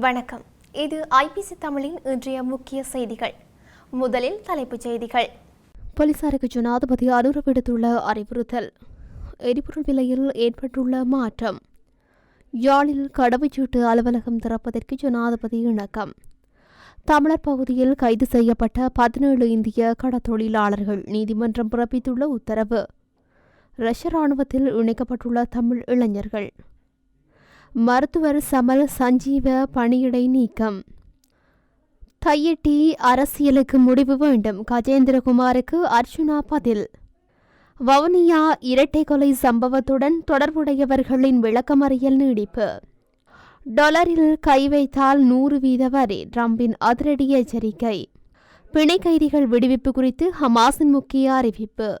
வணக்கம். இது ஐபிசி தமிழின் இன்றைய முக்கிய செய்திகள். முதலில் தலைப்புச் செய்திகள். போலீசாருக்கு ஜனாதிபதி அனுர விடுத்துள்ள அறிவுறுத்தல். எரிபொருள் விலையில் ஏற்பட்டுள்ள மாற்றம். யாழில் கடவுச்சீட்டு அலுவலகம் திறப்பதற்கு ஜனாதிபதி இணக்கம். தமிழர் பகுதியில் கைது செய்யப்பட்ட பதினேழு இந்திய கடத்தொழிலாளர்கள் நீதிமன்றம் பிறப்பித்துள்ள உத்தரவு. ரஷ்ய ராணுவத்தில் இணைக்கப்பட்டுள்ள தமிழ் இளைஞர்கள். மருத்துவர் சமல் சஞ்சீவ பணியிடை நீக்கம். தையிட்டி அரசியலுக்கு முடிவு வேண்டும். கஜேந்திரகுமாருக்கு அர்ஜுனா பதில். வவுனியா இரட்டை கொலை சம்பவத்துடன் தொடர்புடையவர்களின் விளக்கமறியல் நீடிப்பு. டொலரில் கை வைத்தால் நூறு வீத வரி. ட்ரம்பின் அதிரடி எச்சரிக்கை. பிணை கைதிகள் விடுவிப்பு குறித்து ஹமாஸின் முக்கிய அறிவிப்பு.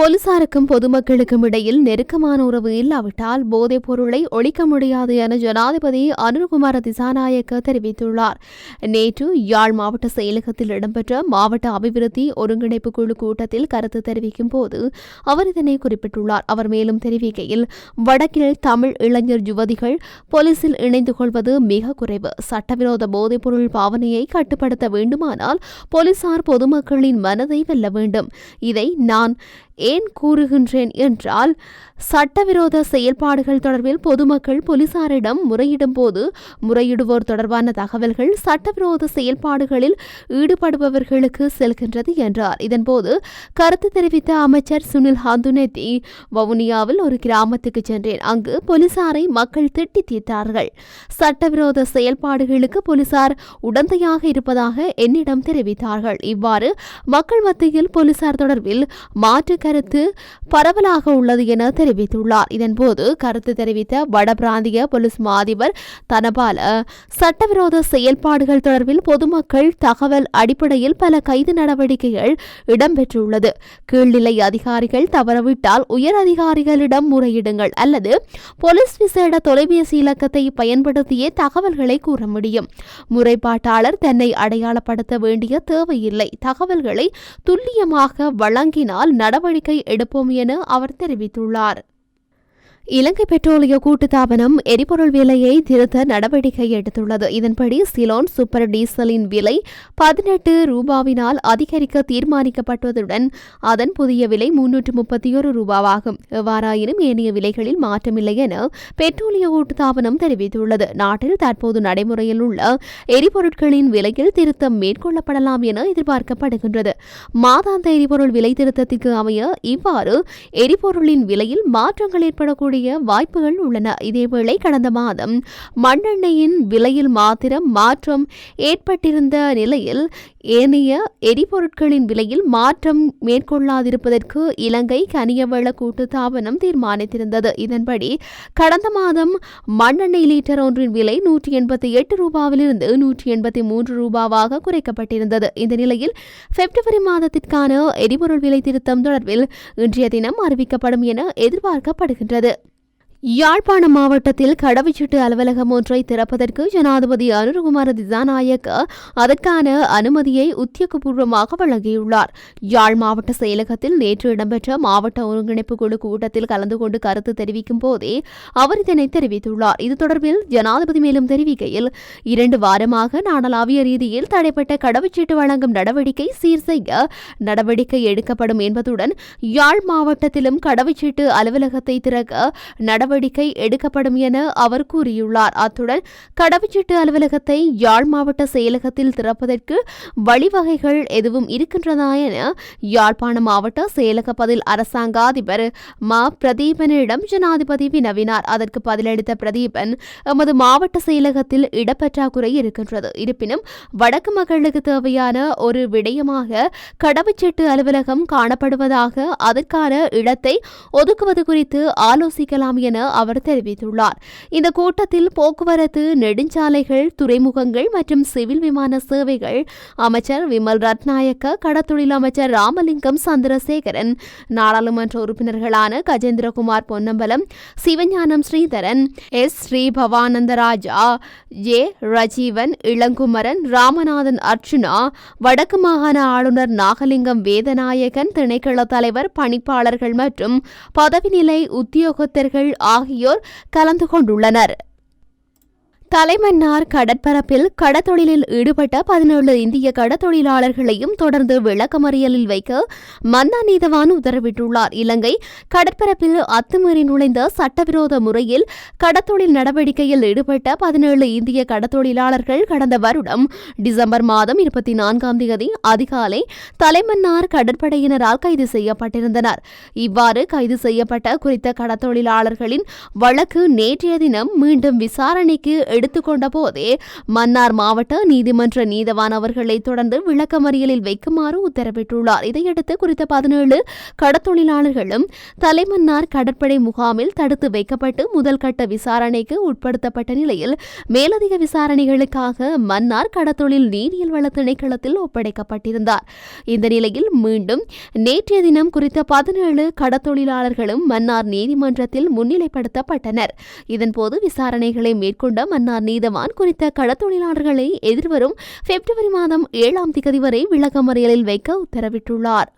போலீசாருக்கும் பொதுமக்களுக்கும் இடையில் நெருக்கமான உறவு இல்லாவிட்டால் போதைப் பொருளை ஒழிக்க முடியாது என ஜனாதிபதி அனுர்குமார திசாநாயக்க தெரிவித்துள்ளார். நேற்று யாழ் மாவட்ட செயலகத்தில் இடம்பெற்ற மாவட்ட அபிவிருத்தி ஒருங்கிணைப்பு குழு கூட்டத்தில் கருத்து தெரிவிக்கும் போது அவர் இதனை குறிப்பிட்டுள்ளார். அவர் மேலும் தெரிவிக்கையில் வடக்கில் தமிழ் இளைஞர் யுவதிகள் போலீசில் இணைந்து கொள்வது மிக குறைவு. சட்டவிரோத போதைப் பொருள் பாவனையை கட்டுப்படுத்த வேண்டுமானால் போலீசார் பொதுமக்களின் மனதை வெல்ல வேண்டும். இதை நான் ஏன் கூறுகின்றேன் என்றால் சட்டவிரோத செயல்பாடுகள் தொடர்பில் பொதுமக்கள் போலீசாரிடம் முறையிடும் போது முறையிடுவோர் தொடர்பான தகவல்கள் சட்டவிரோத செயல்பாடுகளில் ஈடுபடுபவர்களுக்கு செல்கின்றது என்றார். இதன்போது கருத்து தெரிவித்த அமைச்சர் சுனில் ஹந்துனெத்தி வவுனியாவில் ஒரு கிராமத்துக்கு சென்றேன். அங்கு போலீசாரை மக்கள் திட்டி தீர்த்தார்கள். சட்டவிரோத செயல்பாடுகளுக்கு போலீசார் உடந்தையாக இருப்பதாக என்னிடம் தெரிவித்தார்கள். இவ்வாறு மக்கள் மத்தியில் போலீசார் தொடர்பில் மாற்று கருத்து பரவலாக உள்ளது என தெரிவித்துள்ளார். இதன்போது கருத்து தெரிவித்த வடபிராந்திய போலீஸ் மா அதிபர் தனபால சட்டவிரோத செயல்பாடுகள் தொடர்பில் பொதுமக்கள் தகவல் அடிப்படையில் பல கைது நடவடிக்கைகள் இடம்பெற்றுள்ளது. கீழ்நிலை அதிகாரிகள் தவறவிட்டால் உயர் அதிகாரிகளிடம் முறையிடுங்கள் அல்லது போலீஸ் விசேட தொலைபேசி இலக்கத்தை பயன்படுத்தியே தகவல்களை கூற முடியும். முறைப்பாட்டாளர் தன்னை அடையாளப்படுத்த வேண்டிய தேவையில்லை. தகவல்களை துல்லியமாக வழங்கினால் நடவடிக்கை எடுப்போம் என அவர் தெரிவித்துள்ளார். இலங்கை பெட்ரோலிய கூட்டுத்தாபனம் எரிபொருள் விலையை திருத்த நடவடிக்கை எடுத்துள்ளது. இதன்படி சிலோன் சூப்பர் டீசலின் விலை பதினெட்டு ரூபாவினால் அதிகரிக்க தீர்மானிக்கப்பட்டதுடன் அதன் புதிய விலை முன்னூற்று முப்பத்தி ஒரு ரூபாவாகும். எவ்வாறாயினும் ஏனைய விலைகளில் மாற்றமில்லை என பெட்ரோலிய கூட்டுத்தாபனம் தெரிவித்துள்ளது. நாட்டில் தற்போது நடைமுறையில் உள்ள எரிபொருட்களின் விலையில் திருத்தம் மேற்கொள்ளப்படலாம் என எதிர்பார்க்கப்படுகின்றது. மாதாந்த எரிபொருள் விலை திருத்தத்திற்கு அமைய இவ்வாறு எரிபொருளின் விலையில் மாற்றங்கள் ஏற்படக்கூடிய வாய்ப்புகள் உள்ளன. இதேவேளை கடந்த மாதம் மண்ணெண்ணெயின் விலையில் மாத்திரம் மாற்றம் ஏற்பட்டிருந்த நிலையில் ஏனைய எரிபொருட்களின் விலையில் மாற்றம் மேற்கொள்ளாதிருப்பதற்கு இலங்கை கனியவள கூட்டுத்தாபனம் தீர்மானித்திருந்தது. இதன்படி கடந்த மாதம் மண்ணெண்ணெய் லீட்டர் ஒன்றின் விலை நூற்றி எண்பத்தி எட்டு ரூபாவிலிருந்து நூற்றி எண்பத்தி மூன்று ரூபாவாக குறைக்கப்பட்டிருந்தது. இந்த நிலையில் பிப்ரவரி மாதத்திற்கான எரிபொருள் விலை திருத்தம் தொடர்பில் இன்றைய தினம் அறிவிக்கப்படும் என எதிர்பார்க்கப்படுகின்றது. யாழ்ப்பாணம் மாவட்டத்தில் கடவுச்சீட்டு அலுவலகம் ஒன்றை திறப்பதற்கு ஜனாதிபதி அனுருகுமார திசாநாயக்க அதற்கான அனுமதியை உத்தியோகபூர்வமாக வழங்கியுள்ளார். யாழ் மாவட்ட செயலகத்தில் நேற்று இடம்பெற்ற மாவட்ட ஒருங்கிணைப்பு குழு கூட்டத்தில் கலந்து கொண்டு கருத்து தெரிவிக்கும் போதே அவர் இதனை தெரிவித்துள்ளார். இது தொடர்பில் ஜனாதிபதி மேலும் தெரிவிக்கையில் இரண்டு வாரமாக நாடளாவிய ரீதியில் தடைப்பட்ட கடவுச்சீட்டு வழங்கும் நடவடிக்கை சீர் செய்ய நடவடிக்கை எடுக்கப்படும் என்பதுடன் யாழ் மாவட்டத்திலும் கடவுச்சீட்டு அலுவலகத்தை திறக்க நடவடிக்கை நடவடிக்கை எடுக்கப்படும் என அவர் கூறியுள்ளார். அத்துடன் கடவுச்சீட்டு அலுவலகத்தை யாழ் மாவட்ட செயலகத்தில் திறப்பதற்கு வழிவகைகள் எதுவும் இருக்கின்றதா என யாழ்ப்பாண மாவட்ட செயலக பதில் அரசாங்க அதிபர் மா. பிரதீபனிடம் ஜனாதிபதி வினவினார். அதற்கு பதிலளித்த பிரதீபன் எமது மாவட்ட செயலகத்தில் இடப்பற்றாக்குறை இருக்கின்றது. இருப்பினும் வடக்கு மக்களுக்கு தேவையான ஒரு விடயமாக கடவுச்சீட்டு அலுவலகம் காணப்படுவதாக அதற்கான இடத்தை ஒதுக்குவது குறித்து ஆலோசிக்கலாம் என அவர் தெரிவித்துள்ளார். இந்த கூட்டத்தில் போக்குவரத்து நெடுஞ்சாலைகள் துறைமுகங்கள் மற்றும் சிவில் விமான சேவைகள் அமைச்சர் விமல் ரத்நாயக்க கடத்தொழில் அமைச்சர் ராமலிங்கம் சந்திரசேகரன் நாடாளுமன்ற உறுப்பினர்களான Gajendrakumar Ponnambalam Sivagnanam Sridharan S. Sri Bavanandaraja A J. Rajeevan Ilangumaran Ramanathan Archuna வடக்கு மாகாண ஆளுநர் நாகலிங்கம் வேதநாயகன் திணைக்கள தலைவர் பணிப்பாளர்கள் மற்றும் பதவிநிலை உத்தியோகத்தர்கள் ஆகியோர் கலந்து கொண்டுள்ளனர். தலைமன்னார் கடற்பரப்பில் கடத்தொழிலில் ஈடுபட்ட பதினேழு இந்திய கடத்தொழிலாளர்களையும் தொடர்ந்து விளக்கமறியலில் வைக்க மந்தா நீதவான் உத்தரவிட்டுள்ளார். இலங்கை கடற்பரப்பில் அத்துமீறி நுழைந்த சட்டவிரோத முறையில் கடத்தொழில் நடவடிக்கையில் ஈடுபட்ட பதினேழு இந்திய கடத்தொழிலாளர்கள் கடந்த வருடம் டிசம்பர் மாதம் இருபத்தி நான்காம் தேதி அதிகாலை தலைமன்னார் கடற்படையினரால் கைது செய்யப்பட்டிருந்தனர். இவ்வாறு கைது செய்யப்பட்ட குறித்த கடத்தொழிலாளர்களின் வழக்கு நேற்றைய தினம் மீண்டும் விசாரணைக்கு எடுத்துக்கொண்ட போதே மன்னார் மாவட்ட நீதிமன்ற நீதவான் அவர்களை தொடர்ந்து விளக்கமறியலில் வைக்குமாறு உத்தரவிட்டுள்ளார். இதையடுத்து குறித்த பதினேழு கடத்தொழிலாளர்களும் தலைமன்னார் கடற்படை முகாமில் தடுத்து வைக்கப்பட்டு முதல் கட்ட விசாரணைக்கு உட்படுத்தப்பட்ட நிலையில் மேலதிக விசாரணைகளுக்காக மன்னார் கடத்தொழில் நீரியல் வள திணைக்களத்தில் ஒப்படைக்கப்பட்டிருந்தார். இந்த நிலையில் மீண்டும் நேற்றைய தினம் குறித்த பதினேழு கடத்தொழிலாளர்களும் மன்னார் நீதிமன்றத்தில் முன்னிலைப்படுத்தப்பட்டனர். இதன்போது விசாரணைகளை மேற்கொண்ட மன்னார் நீதவான் குறித்த கடத்தொழிலாளர்களை எதிர்வரும் பிப்ரவரி மாதம் ஏழாம் திகதி வரை விளக்கமறியலில் வைக்க உத்தரவிட்டுள்ளார்.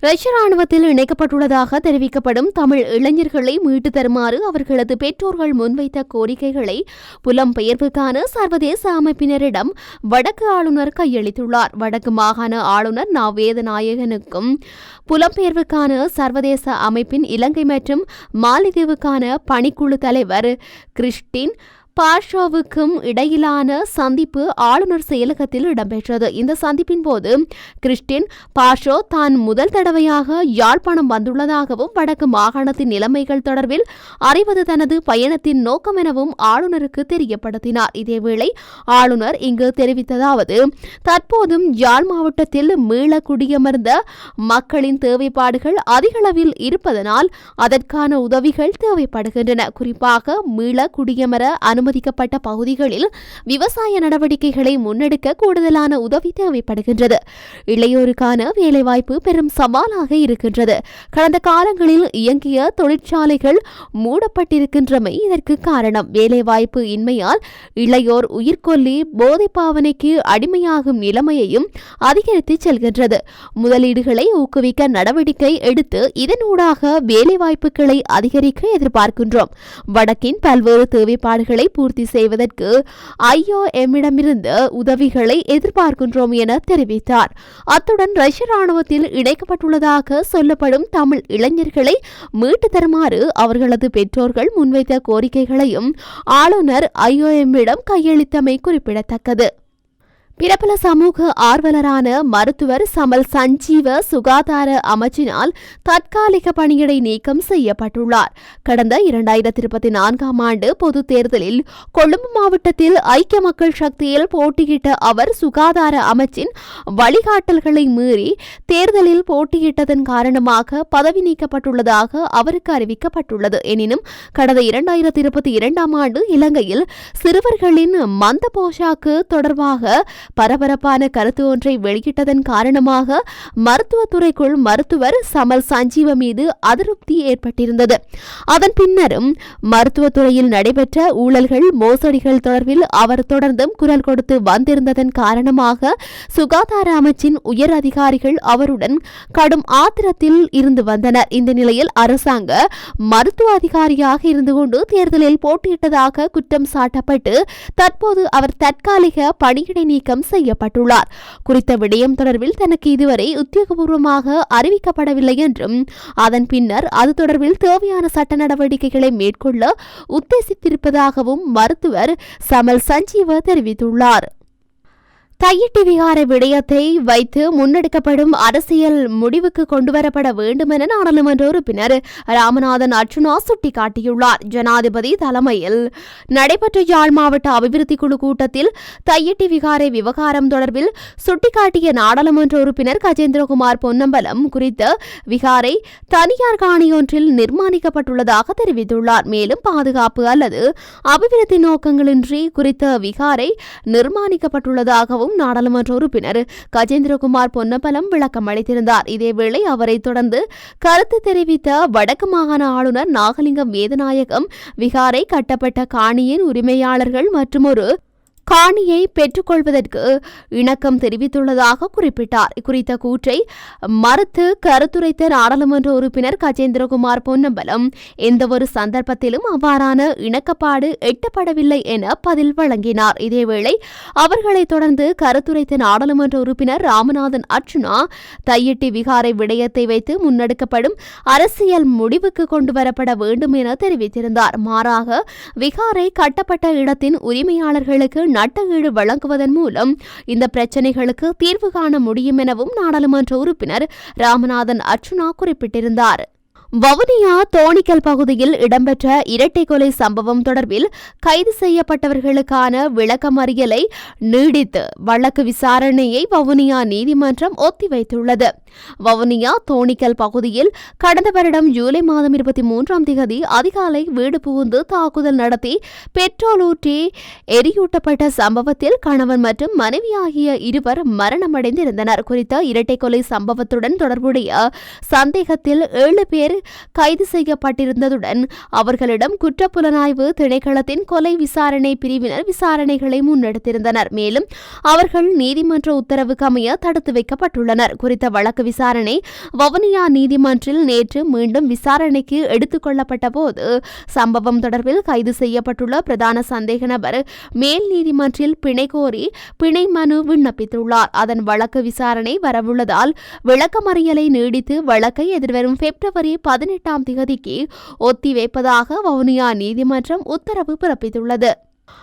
ரஷ்ய ராணுவத்தில் இணைக்கப்பட்டுள்ளதாக தெரிவிக்கப்படும் தமிழ் இளைஞர்களை மீட்டு தருமாறு அவர்களது பெற்றோர்கள் முன்வைத்த கோரிக்கைகளை புலம்பெயர்வுக்கான சர்வதேச அமைப்பினரிடம் வடக்கு ஆளுநர் கையளித்துள்ளார். வடக்கு மாகாண ஆளுநர் நா வேதநாயகனுக்கும் புலம்பெயர்வுக்கான சர்வதேச அமைப்பின் இலங்கை மற்றும் மாலைதீவுக்கான பணிக்குழு தலைவர் கிறிஸ்டின் பாஷோவுக்கும் இடையிலான சந்திப்பு ஆளுநர் செயலகத்தில் இடம்பெற்றது. இந்த சந்திப்பின் போது கிறிஸ்டின் பாஷோ தான் முதல் தடவையாக யாழ்ப்பாணம் வந்துள்ளதாகவும் வடக்கு மாகாணத்தின் நிலைமைகள் தொடர்பில் அறிவது தனது பயணத்தின் நோக்கம் எனவும் ஆளுநருக்கு தெரியப்படுத்தினார். இதேவேளை ஆளுநர் இங்கு தெரிவித்ததாவது தற்போதும் யாழ் மாவட்டத்தில் மீள குடியமர்ந்த மக்களின் தேவைப்பாடுகள் அதிகளவில் இருப்பதனால் அதற்கான உதவிகள் தேவைப்படுகின்றன. குறிப்பாக மீள குடியமர அனுமதி அனுமதிக்கப்பட்ட பகுதிகளில் விவசாய நடவடிக்கைகளை முன்னெடுக்க கூடுதலான உதவி தேவைப்படுகின்றது. இளையோருக்கான வேலைவாய்ப்பு பெரும் சவாலாக இருக்கின்றது. கடந்த காலங்களில் இயங்கிய தொழிற்சாலைகள் மூடப்பட்டிருக்கின்றமை இதற்கு காரணம். வேலைவாய்ப்பு இன்மையால் இளையோர் உயிர்கொல்லி போதை பாவனைக்கு அடிமையாகும் நிலைமையையும் அதிகரித்து செல்கின்றது. முதலீடுகளை ஊக்குவிக்க நடவடிக்கை எடுத்து இதனூடாக வேலைவாய்ப்புகளை அதிகரிக்க எதிர்பார்க்கின்றோம். வடக்கின் பல்வேறு தேவைப்பாடுகளை பூர்த்தி செய்வதற்கு ஐஓஎம்மிடமிருந்து உதவிகளை எதிர்பார்க்கின்றோம் என தெரிவித்தார். அத்துடன் ரஷ்ய ராணுவத்தில் இணைக்கப்பட்டுள்ளதாக சொல்லப்படும் தமிழ் இளைஞர்களை மீட்டு தருமாறு அவர்களது பெற்றோர்கள் முன்வைத்த கோரிக்கைகளையும் ஆளுநர் ஐஓஎம்மிடம் கையளித்தமை குறிப்பிடத்தக்கது. பிரபல சமூக ஆர்வலரான மருத்துவர் சமல் சஞ்சீவ சுகாதார அமைச்சினால் தற்காலிக பணியிடை நீக்கம் செய்யப்பட்டுள்ளார். கடந்த இரண்டாயிரத்தி இருபத்தி நான்காம் ஆண்டு பொது தேர்தலில் கொழும்பு மாவட்டத்தில் ஐக்கிய மக்கள் சக்தியில் போட்டியிட்ட அவர் சுகாதார அமைச்சின் வழிகாட்டல்களை மீறி தேர்தலில் போட்டியிட்டதன் காரணமாக பதவி நீக்கப்பட்டுள்ளதாக அவருக்கு அறிவிக்கப்பட்டுள்ளது. எனினும் கடந்த இரண்டாயிரத்தி இருபத்தி இரண்டாம் ஆண்டு இலங்கையில் சிறுவர்களின் மந்த போஷாக்கு தொடர்பாக பரபரப்பான கருத்து ஒன்றை வெளியிட்டதன் காரணமாக மருத்துவத்துறைக்குள் மருத்துவர் சமல் சஞ்சீவ மீது அதிருப்தி ஏற்பட்டிருந்தது. அதன் பின்னரும் மருத்துவத்துறையில் நடைபெற்ற ஊழல்கள் மோசடிகள் தொடர்பில் அவர் தொடர்ந்தும் குரல் கொடுத்து வந்திருந்ததன் காரணமாக சுகாதார அமைச்சின் உயர் அதிகாரிகள் அவருடன் கடும் ஆத்திரத்தில் இருந்து வந்தனர். இந்த நிலையில் அரசாங்க மருத்துவ அதிகாரியாக இருந்து கொண்டு தேர்தலில் போட்டியிட்டதாக குற்றம் சாட்டப்பட்டு தற்போது அவர் தற்காலிக பணியிடை நீக்கம் செய்யப்பட்டுள்ளார். குறித்த விடயம் தொடர்பில் தனக்கு இதுவரை உத்தியோகபூர்வமாக அறிவிக்கப்படவில்லை என்றும் அதன் பின்னர் அது தொடர்பில் தேவையான சட்ட நடவடிக்கைகளை மேற்கொள்ள உத்தேசித்திருப்பதாகவும் மருத்துவர் சமல் சஞ்சீவ தெரிவித்துள்ளார். தையிட்டு விகார விடயத்தை வைத்து முன்னெடுக்கப்படும் அரசியல் முடிவுக்கு கொண்டுவரப்பட வேண்டும் என நாடாளுமன்ற உறுப்பினர் ராமநாதன் அர்ச்சுனா சுட்டிக்காட்டியுள்ளார். ஜனாதிபதி தலைமையில் நடைபெற்ற யாழ் மாவட்ட அபிவிருத்தி குழு கூட்டத்தில் தையிட்டி விகாரை விவகாரம் தொடர்பில் சுட்டிக்காட்டிய நாடாளுமன்ற உறுப்பினர் கஜேந்திரகுமார் பொன்னம்பலம் குறித்த விகாரை தனியார் காணியொன்றில் நிர்மாணிக்கப்பட்டுள்ளதாக தெரிவித்துள்ளார். மேலும் பாதுகாப்பு அல்லது அபிவிருத்தி நோக்கங்களின்றி குறித்த விகாரை நிர்மாணிக்கப்பட்டுள்ளதாகவும் நாடாளுமன்ற உறுப்பினர் கஜேந்திரகுமார் பொன்னம்பலம் விளக்கம் அளித்திருந்தார். இதேவேளை அவரை தொடர்ந்து கருத்து தெரிவித்த வடக்கு மாகாண ஆளுநர் நாகலிங்கம் வேதநாயகம் விகாரை கட்டப்பட்ட காணியின் உரிமையாளர்கள் மற்றும் ஒரு காணியை பெற்றுக்கொள்வதற்கு இணக்கம் தெரிவித்துள்ளதாக குறிப்பிட்டார். குறித்த கூற்றை மறுத்து கருத்துரைத்த நாடாளுமன்ற உறுப்பினர் கஜேந்திரகுமார் பொன்னம்பலம் எந்தவொரு சந்தர்ப்பத்திலும் அவ்வாறான இணக்கப்பாடு எட்டப்படவில்லை என பதில் வழங்கினார். இதேவேளை அவர்களை தொடர்ந்து கருத்துரைத்த நாடாளுமன்ற உறுப்பினர் ராமநாதன் அர்ச்சுனா தையிட்டி விகாரை விடயத்தை வைத்து முன்னெடுக்கப்படும் அரசியல் முடிவுக்கு கொண்டுவரப்பட வேண்டும் என தெரிவித்திருந்தார். மாறாக விகாரை கட்டப்பட்ட இடத்தின் உரிமையாளர்களுக்கு நட்ட ஈடு வழங்குவதன் மூலம் இந்த பிரச்சினைகளுக்கு தீர்வு காண முடியும் எனவும் நாடாளுமன்ற உறுப்பினர் ராமநாதன் அர்ச்சுனா குறிப்பிட்டிருந்தார். வவுனியா தோணிக்கல் பகுதியில் இடம்பெற்ற இரட்டை கொலை சம்பவம் தொடர்பில் கைது செய்யப்பட்டவர்களுக்கான விளக்கமறியலை நீடித்து வழக்கு விசாரணையை வவுனியா நீதிமன்றம் ஒத்திவைத்துள்ளது. வவுனியா தோணிக்கல் பகுதியில் கடந்த வருடம் ஜூலை மாதம் இருபத்தி மூன்றாம் தேதி அதிகாலை வீடு புகுந்து தாக்குதல் நடத்தி பெட்ரோல் ஊற்றி எரியூட்டப்பட்ட சம்பவத்தில் கணவன் மற்றும் மனைவி ஆகிய இருவர் மரணமடைந்திருந்தனர். குறித்த இரட்டை கொலை சம்பவத்துடன் தொடர்புடைய சந்தேகத்தில் ஏழு பேர் கைது செய்யப்பட்டிருந்ததுடன் அவர்களிடம் குற்றப்புலனாய்வு திணைக்களத்தின் கொலை விசாரணை பிரிவினர் விசாரணைகளை முன்னெடுத்திருந்தனர். மேலும் அவர்கள் நீதிமன்ற உத்தரவுக்கு அமைய தடுத்து வைக்கப்பட்டுள்ளனர். குறித்த வழக்கு விசாரணை வவுனியா நீதிமன்றில் நேற்று மீண்டும் விசாரணைக்கு எடுத்துக் கொள்ளப்பட்ட போது சம்பவம் தொடர்பில் கைது செய்யப்பட்டுள்ள பிரதான சந்தேக நபர் மேல் நீதிமன்றில் பிணை கோரி பிணை மனு விண்ணப்பித்துள்ளார். அதன் வழக்கு விசாரணை வரவுள்ளதால் விளக்கமறியலை நீடித்து வழக்கை எதிர்வரும் பிப்ரவரி பதினெட்டாம் திகதிக்கு ஒத்திவைப்பதாக வவுனியா நீதிமன்றம் உத்தரவு பிறப்பித்துள்ளது.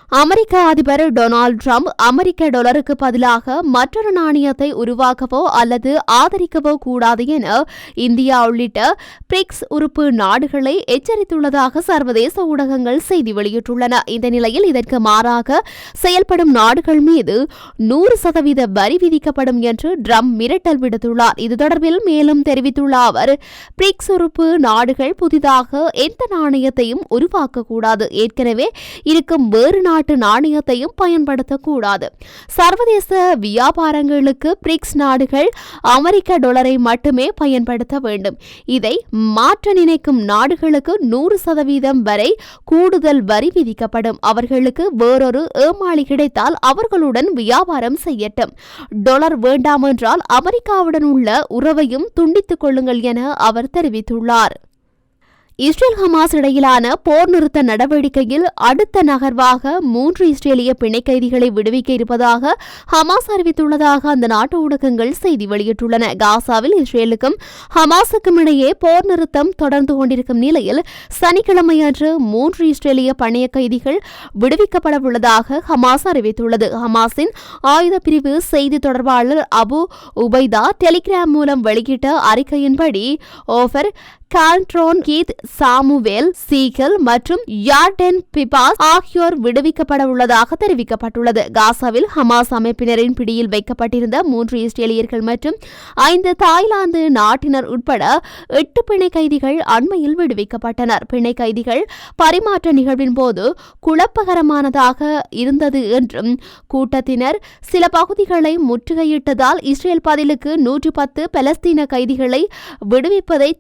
அமெரிக்க அதிபர் டொனால்டு ட்ரம்ப் அமெரிக்க டாலருக்கு பதிலாக மற்றொரு நாணயத்தை உருவாக்கவோ அல்லது ஆதரிக்கவோ கூடாது என இந்தியா உள்ளிட்ட பிரிக்ஸ் உறுப்பு நாடுகளை எச்சரித்துள்ளதாக சர்வதேச ஊடகங்கள் செய்தி வெளியிட்டுள்ளன. இந்த நிலையில் இதற்கு மாறாக செயல்படும் நாடுகள் மீது நூறு சதவீத வரி விதிக்கப்படும் என்று ட்ரம்ப் மிரட்டல் விடுத்துள்ளார். இது தொடர்பில் மேலும் தெரிவித்துள்ள அவர் பிரிக்ஸ் உறுப்பு நாடுகள் புதிதாக எந்த நாணயத்தையும் உருவாக்கக்கூடாது. ஏற்கனவே இருக்கும் வேறு நாட்டு நாணயத்தையும் பயன்படுத்தக்கூடாது. சர்வதேச வியாபாரங்களுக்கு பிரிக்ஸ் நாடுகள் அமெரிக்க டாலரை மட்டுமே பயன்படுத்த வேண்டும். இதை மாற்ற நினைக்கும் நாடுகளுக்கு நூறு சதவீதம் வரை கூடுதல் வரி விதிக்கப்படும். அவர்களுக்கு வேறொரு ஏமாளி கிடைத்தால் அவர்களுடன் வியாபாரம் செய்யட்டும். டாலர் வேண்டாம் என்றால் அமெரிக்காவுடன் உள்ள உறவையும் துண்டித்துக் கொள்ளுங்கள் என அவர் தெரிவித்துள்ளார். இஸ்ரேல் ஹமாஸ் இடையிலான போர் நிறுத்த நடவடிக்கையில் அடுத்த நகர்வாக மூன்று இஸ்ரேலிய பிணை கைதிகளை விடுவிக்க இருப்பதாக ஹமாஸ் அறிவித்துள்ளதாக அந்த நாட்டு ஊடகங்கள் செய்தி வெளியிட்டுள்ளன. காசாவில் இஸ்ரேலுக்கும் ஹமாஸுக்கும் இடையே போர் நிறுத்தம் தொடர்ந்து கொண்டிருக்கும் நிலையில் சனிக்கிழமை அன்று மூன்று இஸ்ரேலிய பணைய கைதிகள் விடுவிக்கப்பட உள்ளதாக ஹமாஸ் அறிவித்துள்ளது. ஹமாஸின் ஆயுத பிரிவு செய்தி தொடர்பாளர் அபு உபைதா டெலிகிராம் மூலம் வெளியிட்ட அறிக்கையின்படி Ofer Kalderon Keith Samuel Siegel மற்றும் யார்டென் பிபாஸ் ஆகியோர் விடுவிக்கப்பட உள்ளதாக தெரிவிக்கப்பட்டுள்ளது. காசாவில் ஹமாஸ் அமைப்பினரின் பிடியில் வைக்கப்பட்டிருந்த மூன்று இஸ்ரேலியர்கள் மற்றும் ஐந்து தாய்லாந்து நாட்டினர் உட்பட எட்டு பிணை கைதிகள் அண்மையில் விடுவிக்கப்பட்டனர். பிணை கைதிகள் பரிமாற்ற நிகழ்வின் போது குழப்பகரமானதாக இருந்தது என்றும் கூட்டத்தினர் சில பகுதிகளை முற்றுகையிட்டதால் இஸ்ரேல் பதிலுக்கு நூற்றி பத்து பலஸ்தீன கைதிகளை விடுவிப்பதை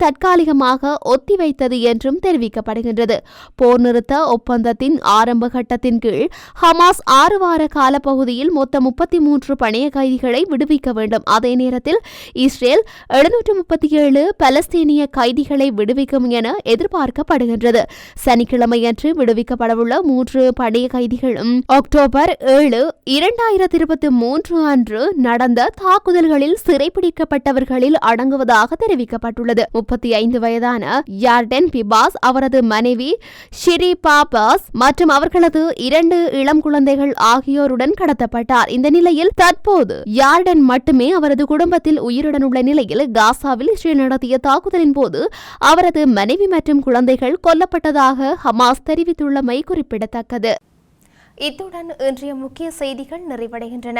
காலமாக ஒத்திவைத்தது என்றும் தெரிவிக்கப்படுகின்றது. போர் நிறுத்த ஒப்பந்தத்தின் ஆரம்ப கட்டத்தின் கீழ் ஹமாஸ் ஆறு வார காலப்பகுதியில் மொத்தம் முப்பத்தி மூன்று பணைய கைதிகளை விடுவிக்க வேண்டும். அதே நேரத்தில் இஸ்ரேல் எழுநூற்று முப்பத்தி ஏழு பலஸ்தீனிய கைதிகளை விடுவிக்கும் என எதிர்பார்க்கப்படுகின்றது. சனிக்கிழமையன்று விடுவிக்கப்படவுள்ள மூன்று பணைய கைதிகளும் அக்டோபர் ஏழு இரண்டாயிரத்தி இருபத்தி மூன்று அன்று நடந்த தாக்குதல்களில் சிறைபிடிக்கப்பட்டவர்களில் அடங்குவதாக தெரிவிக்கப்பட்டுள்ளது. முப்பத்தி ஐந்து வயதான யார்டென் பிபாஸ் அவரது மனைவி ஷிரி பாபாஸ் மற்றும் அவர்களது இரண்டு இளம் குழந்தைகள் ஆகியோருடன் கடத்தப்பட்டார். இந்த நிலையில் தற்போது யார்டன் மட்டுமே அவரது குடும்பத்தில் உயிருடன் உள்ள நிலையில் காசாவில் இஸ்ரேல் நடத்திய தாக்குதலின் போது அவரது மனைவி மற்றும் குழந்தைகள் கொல்லப்பட்டதாக ஹமாஸ் தெரிவித்துள்ளமை குறிப்பிடத்தக்கது. இத்துடன் இன்றைய முக்கிய செய்திகள் நிறைவடைகின்றன.